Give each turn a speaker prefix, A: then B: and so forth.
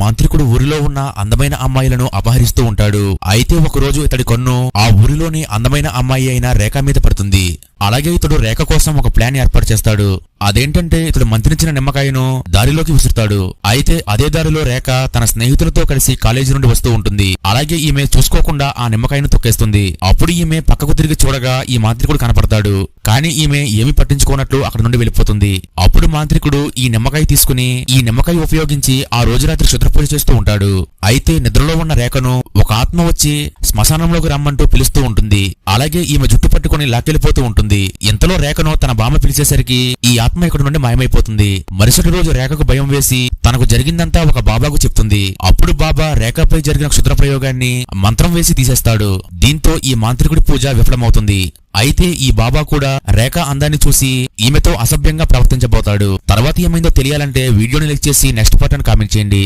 A: మాంత్రికుడు ఊరిలో ఉన్న అందమైన అమ్మాయిలను అపహరిస్తూ ఉంటాడు. అయితే ఒకరోజు ఇతడి కన్ను ఆ ఊరిలోని అందమైన అమ్మాయి అయిన రేఖ మీద పడుతుంది. అలాగే ఇతడు రేఖ కోసం ఒక ప్లాన్ ఏర్పాటు చేస్తాడు. అదేంటంటే ఇతడు మంత్రించిన నిమ్మకాయను దారిలోకి విసురుతాడు. అయితే అదే దారిలో రేఖ తన స్నేహితులతో కలిసి కాలేజీ నుండి వస్తూ ఉంటుంది. అలాగే ఈమె చూసుకోకుండా ఆ నిమ్మకాయను తొక్కేస్తుంది. అప్పుడు ఈమె పక్కకు తిరిగి చూడగా ఈ మాంత్రికుడు కనపడతాడు. కానీ ఈమె ఏమి పట్టించుకోనట్లు అక్కడ నుండి వెళ్ళిపోతుంది. అప్పుడు మాంత్రికుడు ఈ నిమ్మకాయ తీసుకుని ఈ నిమ్మకాయ ఉపయోగించి ఆ రోజు రాత్రి శుద్రపూజ చేస్తూ ఉంటాడు. అయితే నిద్రలో ఉన్న రేఖను ఒక ఆత్మ వచ్చి శ్మశానంలోకి రమ్మంటూ పిలుస్తూ ఉంటుంది. అలాగే ఈమె జుట్టు పట్టుకుని లాక్కెళ్ళిపోతూ ఉంటుంది. ఇంతలో రేఖను తన బామ్మ పిలిచేసరికి ఈ ఆత్మ ఇక్కడ నుండి మాయమైపోతుంది. మరుసటి రోజు రేఖకు భయం వేసి తనకు జరిగిందంతా ఒక బాబాకు చెప్తుంది. అప్పుడు బాబా రేఖపై జరిగిన క్షుద్ర ప్రయోగాన్ని మంత్రం వేసి తీసేస్తాడు. దీంతో ఈ మాంత్రికుడి పూజ విఫలమవుతుంది. అయితే ఈ బాబా కూడా రేఖ అందాన్ని చూసి ఈమెతో అసభ్యంగా ప్రవర్తించబోతాడు. తర్వాత ఏమైందో తెలియాలంటే వీడియోని లైక్ చేసి నెక్స్ట్ పార్ట్ అని కామెంట్ చేయండి.